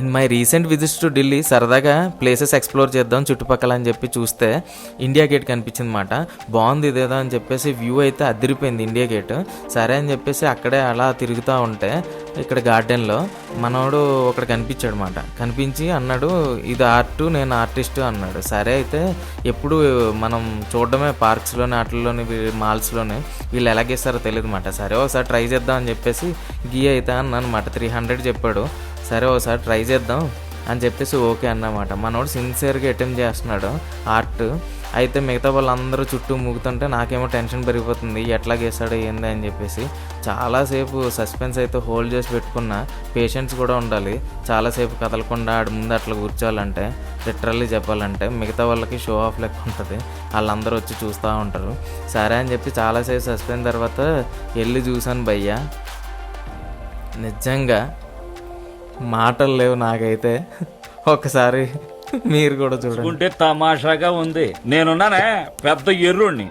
In my recent visits to Delhi సరదాగా places explore చేద్దాం చుట్టుపక్కల అని చెప్పి చూస్తే ఇండియా గేట్ కనిపించింది అనమాట బాగుంది ఇదేదో అని చెప్పేసి వ్యూ అయితే అదిరిపోయింది ఇండియా గేట్. సరే అని చెప్పేసి అక్కడే అలా తిరుగుతూ ఉంటే ఇక్కడ గార్డెన్లో మనోడు ఒకడు కనిపించాడు అనమాట కనిపించి అన్నాడు ఇది ఆర్ట్ నేను ఆర్టిస్ట్ అన్నాడు. సరే అయితే ఎప్పుడు మనం చూడడమే పార్క్స్లోని ఆటల్లోని మాల్స్లోని వీళ్ళు ఎలాగేస్తారో తెలియదు అనమాట సరే ఒకసారి ట్రై చేద్దాం అని చెప్పేసి గీ అయితే అన్నాను అనమాట త్రీ హండ్రెడ్ చెప్పాడు. సరే ఒకసారి ట్రై చేద్దాం అని చెప్పేసి ఓకే అన్నమాట. మనోడు సిన్సియర్గా అటెంప్ట్ చేస్తున్నాడు ఆర్ట్. అయితే మిగతా వాళ్ళందరూ చుట్టూ మూగుతుంటే నాకేమో టెన్షన్ పెరిగిపోతుంది ఎట్లా గీస్తాడో ఏంది అని చెప్పేసి. చాలాసేపు సస్పెన్స్ అయితే హోల్డ్ చేసి పెట్టుకున్న పేషెన్స్ కూడా ఉండాలి. చాలాసేపు కదలకుండా ఆడి ముందు అట్లా కూర్చోవాలంటే లిటరల్లీ చెప్పాలంటే మిగతా వాళ్ళకి షో ఆఫ్ లెక్క ఉంటుంది. వాళ్ళందరూ వచ్చి చూస్తూ ఉంటారు. సరే అని చెప్పి చాలాసేపు సస్పెన్స్ తర్వాత వెళ్ళి చూశాను భయ్యా. నిజంగా మాటలు లేవు నాకైతే. ఒకసారి మీరు కూడా చూడండి. ఉంటే తమాషాగా ఉంది. నేనున్నానే పెద్ద ఎర్రుణ్ణి.